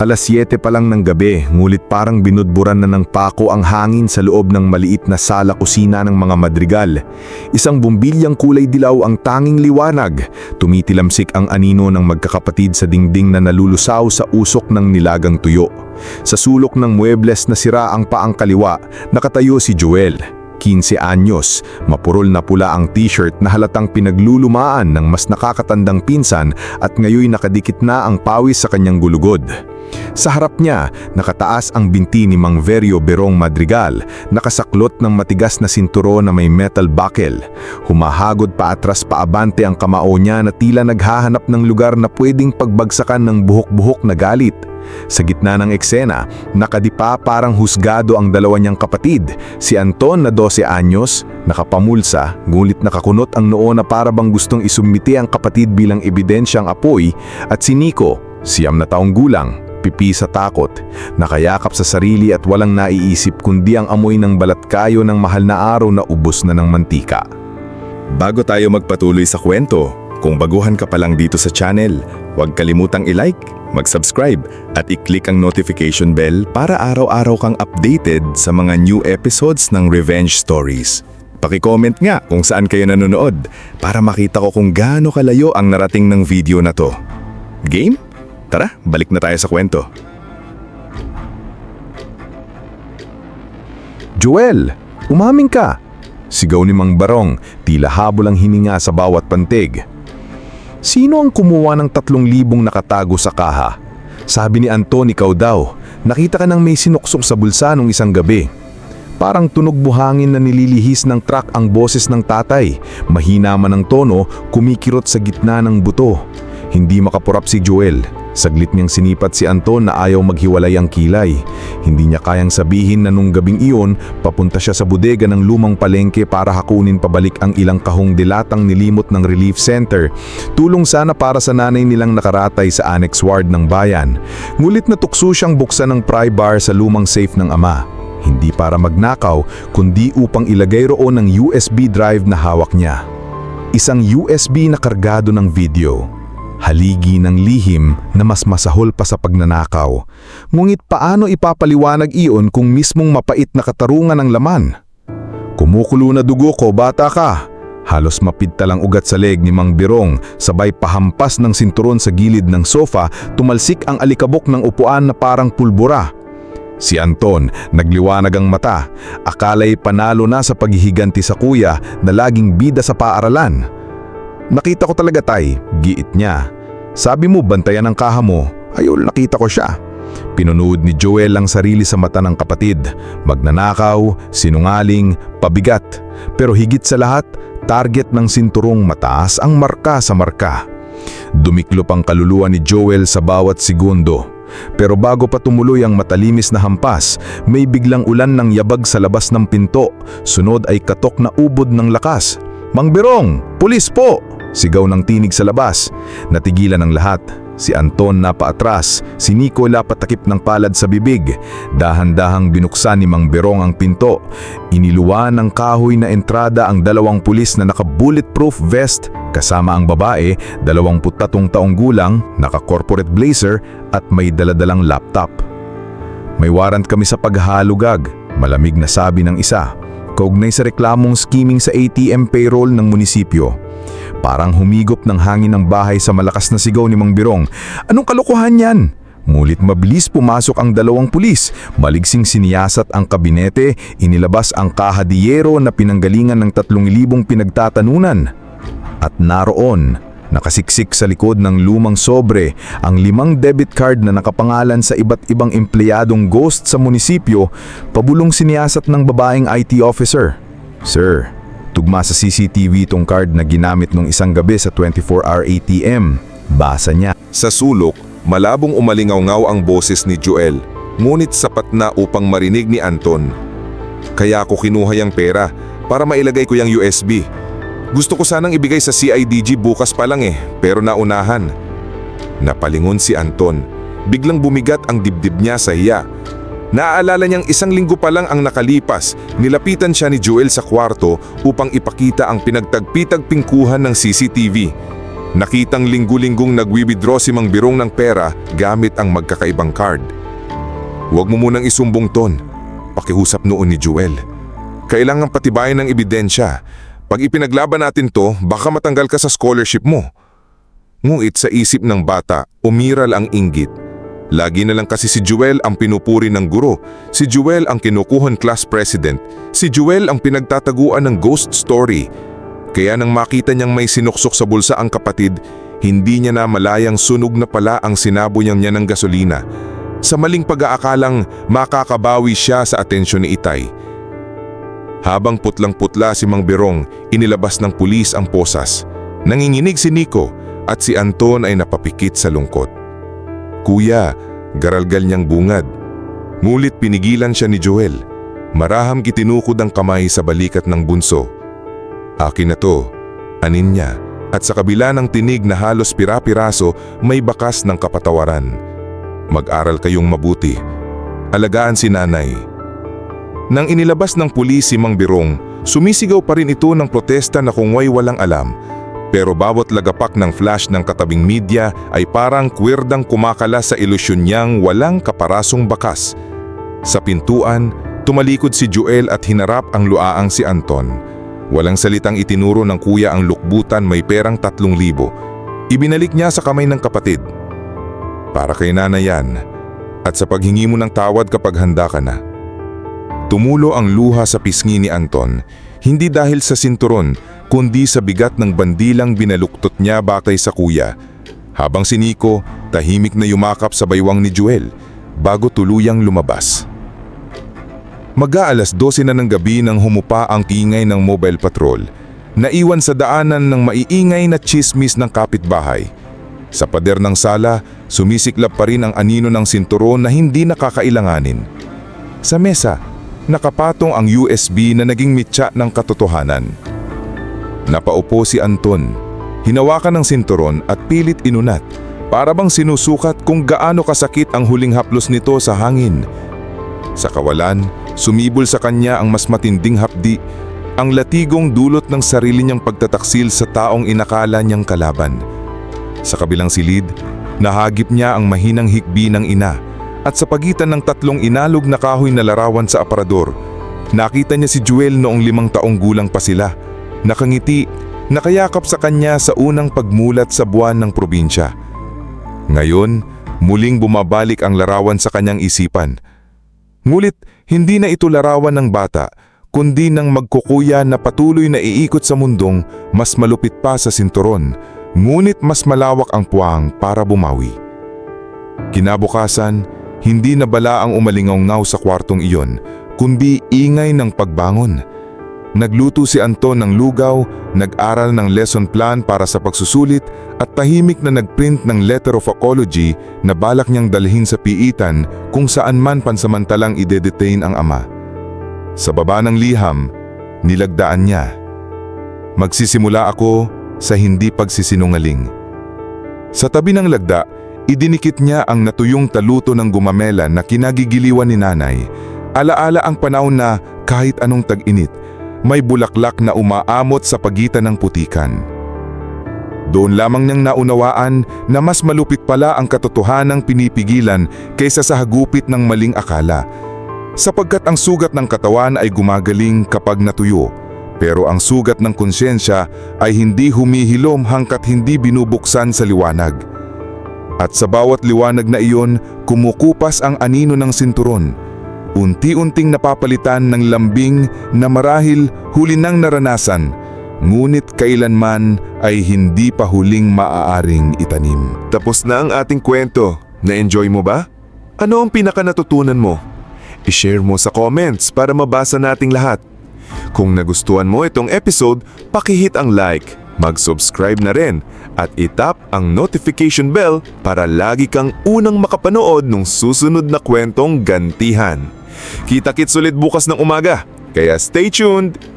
Alas 7 pa lang ng gabi, ngulit parang binudburan na ng pako ang hangin sa loob ng maliit na sala kusina ng mga madrigal. Isang bumbilyang kulay dilaw ang tanging liwanag. Tumitilamsik ang anino ng magkakapatid sa dingding na nalulusaw sa usok ng nilagang tuyo. Sa sulok ng muebles na sira ang paang kaliwa, nakatayo si Joel. 15 anyos, mapurol na pula ang t-shirt na halatang pinaglulumaan ng mas nakakatandang pinsan at ngayoy nakadikit na ang pawis sa kanyang gulugod. Sa harap niya, nakataas ang binti ni Mang Verio Berong Madrigal, nakasaklot ng matigas na sinturo na may metal buckle. Humahagod pa atras pa abante ang kamao niya na tila naghahanap ng lugar na pwedeng pagbagsakan ng buhok-buhok na galit. Sa gitna ng eksena, nakadipa parang husgado ang dalawa niyang kapatid, si Anton na 12 anyos, nakapamulsa, ngulit nakakunot ang noo na para bang gustong isumbiti ang kapatid bilang ebidensyang apoy, at si Nico, siyam na taong gulang, pipi sa takot, nakayakap sa sarili at walang naiisip kundi ang amoy ng balat kayo ng mahal na araw na ubos na ng mantika. Bago tayo magpatuloy sa kwento, kung baguhan ka pa lang dito sa channel, huwag kalimutang i-like, mag-subscribe at i-click ang notification bell para araw-araw kang updated sa mga new episodes ng Revenge Stories. Paki-comment nga kung saan kayo nanonood para makita ko kung gaano kalayo ang narating ng video na to. Game? Tara, balik na tayo sa kwento. Joel, umaming ka! Sigaw ni Mang Barong, tila habol ang hininga sa bawat pantig. Sino ang kumuha ng tatlong libong nakatago sa kaha? Sabi ni Anton, ikaw daw. Nakita ka ng may sinuksok sa bulsa nung isang gabi. Parang tunog buhangin na nililihis ng truck ang boses ng tatay. Mahina man ang tono, kumikirot sa gitna ng buto. Hindi makapurap si Joel. Saglit niyang sinipat si Anton na ayaw maghiwalay ang kilay. Hindi niya kayang sabihin na nung gabing iyon, papunta siya sa bodega ng lumang palengke para hakunin pabalik ang ilang kahong dilatang nilimot ng relief center. Tulong sana para sa nanay nilang nakaratay sa annex ward ng bayan. Ngulit na tukso siyang buksan ng pry bar sa lumang safe ng ama. Hindi para magnakaw, kundi upang ilagay roon ang USB drive na hawak niya. Isang USB na kargado ng video. Haligi ng lihim na mas masahol pa sa pagnanakaw. Ngunit paano ipapaliwanag iyon kung mismong mapait na katarungan ng laman? Kumukulo na dugo ko, bata ka. Halos mapidta lang ugat sa leg ni Mang Birong, sabay pahampas ng sinturon sa gilid ng sofa, tumalsik ang alikabok ng upuan na parang pulbura. Si Anton, nagliwanag ang mata. Akala'y panalo na sa paghihiganti sa kuya na laging bida sa paaralan. Nakita ko talaga tay, giit niya. Sabi mo bantayan ang kaha mo, ayol nakita ko siya. Pinunood ni Joel ang sarili sa mata ng kapatid. Magnanakaw, sinungaling, pabigat. Pero higit sa lahat, target ng sinturong mataas ang marka sa marka. Dumiklop ang kaluluwa ni Joel sa bawat segundo. Pero bago pa tumuloy ang matalimis na hampas, may biglang ulan ng yabag sa labas ng pinto. Sunod ay katok na ubod ng lakas. Mang Birong, pulis po! Sigaw ng tinig sa labas. Natigilan ang lahat. Si Anton napaatras, si Nico lapatakip ng palad sa bibig. Dahan-dahang binuksan ni Mang Berong ang pinto. Iniluwa ng kahoy na entrada ang dalawang pulis na naka-bulletproof vest kasama ang babae, 23 taong gulang, naka-corporate blazer at may daladalang laptop. May warrant kami sa paghalugag, malamig na sabi ng isa. Kaugnay sa reklamong skimming sa ATM payroll ng munisipyo. Parang humigop ng hangin ng bahay sa malakas na sigaw ni Mang Birong. Anong kalokohan yan? Mulit mabilis pumasok ang dalawang pulis. Maligsing siniyasat ang kabinete, inilabas ang kahadiyero na pinanggalingan ng 3,000 pinagtatanunan. At naroon, nakasiksik sa likod ng lumang sobre, ang limang debit card na nakapangalan sa iba't ibang empleyadong ghost sa munisipyo, pabulong siniyasat ng babaeng IT officer. Sir, tugma sa CCTV itong card na ginamit nung isang gabi sa 24-hour ATM. Basa niya. Sa sulok, malabong umalingaw ang boses ni Joel, ngunit sapat na upang marinig ni Anton. Kaya ako kinuha yung pera para mailagay ko yung USB. Gusto ko sanang ibigay sa CIDG bukas pa lang eh, pero naunahan. Napalingon si Anton. Biglang bumigat ang dibdib niya sa hiya. Naaalala niyang isang linggo pa lang ang nakalipas, nilapitan siya ni Joel sa kwarto upang ipakita ang pinagtagpitagpingkuhan ng CCTV. Nakitang linggu-linggong nagwi-withdraw si Mang Birong ng pera gamit ang magkakaibang card. Huwag mo munang isumbong ton. Pakiusap noon ni Jewel. Kailangan patibayan ng ebidensya. Pag ipinaglaban natin to, baka matanggal ka sa scholarship mo. Ngunit sa isip ng bata, umiral ang inggit. Lagi na lang kasi si Jewel ang pinupuri ng guro, si Jewel ang kinukuhan class president, si Jewel ang pinagtataguan ng ghost story. Kaya nang makita niyang may sinuksok sa bulsa ang kapatid, hindi niya na malayang sunog na pala ang sinabuyang niya ng gasolina. Sa maling pag-aakalang makakabawi siya sa atensyon ni Itay. Habang putlang-putla si Mang Birong, inilabas ng pulis ang posas. Nanginginig si Nico at si Anton ay napapikit sa lungkot. Kuya, garalgal niyang bungad. Ngulit pinigilan siya ni Joel. Maraham kitinukod ang kamay sa balikat ng bunso. Akin na to, anin niya. At sa kabila ng tinig na halos pira-piraso, may bakas ng kapatawaran. Mag-aral kayong mabuti. Alagaan si nanay. Nang inilabas ng pulis si Mang Birong, sumisigaw pa rin ito ng protesta na kung way walang alam. Pero bawat lagapak ng flash ng katabing media ay parang kwerdang kumakala sa ilusyon niyang walang kaparasong bakas. Sa pintuan, tumalikod si Joel at hinarap ang luaang si Anton. Walang salitang itinuro ng kuya ang lukbutan may perang tatlong libo. Ibinalik niya sa kamay ng kapatid. Para kay nanay yan. At sa paghingi mo ng tawad kapag handa ka na. Tumulo ang luha sa pisngi ni Anton, hindi dahil sa sinturon, kundi sa bigat ng bandilang binaluktot niya batay sa kuya. Habang si Nico, tahimik na yumakap sa baywang ni Joel, bago tuluyang lumabas. Mag-aalas 12 na ng gabi nang humupa ang ingay ng mobile patrol. Naiwan sa daanan ng maiingay na chismis ng kapitbahay. Sa pader ng sala, sumisiklap pa rin ang anino ng sinturon na hindi nakakailanganin. Sa mesa, nakapatong ang USB na naging mitya ng katotohanan. Napaupo si Anton, hinawakan ng sinturon at pilit inunat para bang sinusukat kung gaano kasakit ang huling haplos nito sa hangin. Sa kawalan, sumibol sa kanya ang mas matinding hapdi, ang latigong dulot ng sarili niyang pagtataksil sa taong inakala niyang kalaban. Sa kabilang silid, nahagip niya ang mahinang hikbi ng ina at sa pagitan ng tatlong inalog na kahoy na larawan sa aparador, nakita niya si Jewel noong limang taong gulang pa sila. Nakangiti, nakayakap sa kanya sa unang pagmulat sa buwan ng probinsya. Ngayon, muling bumabalik ang larawan sa kanyang isipan. Ngulit, hindi na ito larawan ng bata, kundi ng magkukuya na patuloy na iikot sa mundong mas malupit pa sa sinturon, ngunit mas malawak ang puwang para bumawi. Kinabukasan, hindi na bala ang umalingaw sa kwartong iyon, kundi ingay ng pagbangon. Nagluto si Anton ng lugaw, nag-aral ng lesson plan para sa pagsusulit at tahimik na nagprint ng letter of apology na balak niyang dalhin sa piitan kung saan man pansamantalang ide-detain ang ama. Sa baba ng liham, nilagdaan niya. Magsisimula ako sa hindi pagsisinungaling. Sa tabi ng lagda, idinikit niya ang natuyong taluto ng gumamela na kinagigiliwan ni nanay. Alaala ang panahon na kahit anong tag-init, may bulaklak na umaamot sa pagitan ng putikan. Doon lamang niyang naunawaan na mas malupit pala ang katotohanang pinipigilan kaysa sa hagupit ng maling akala. Sapagkat ang sugat ng katawan ay gumagaling kapag natuyo, pero ang sugat ng konsyensya ay hindi humihilom hangkat hindi binubuksan sa liwanag. At sa bawat liwanag na iyon, kumukupas ang anino ng sinturon. Unti-unting napapalitan ng lambing na marahil huli nang naranasan, ngunit kailanman ay hindi pa huling maaaring itanim. Tapos na ang ating kwento. Na-enjoy mo ba? Ano ang pinaka natutunan mo? I-share mo sa comments para mabasa nating lahat. Kung nagustuhan mo itong episode, pakihit ang like, mag-subscribe na rin, at itap ang notification bell para lagi kang unang makapanood ng susunod na kwentong gantihan. Kita-kits ulit bukas ng umaga, kaya stay tuned!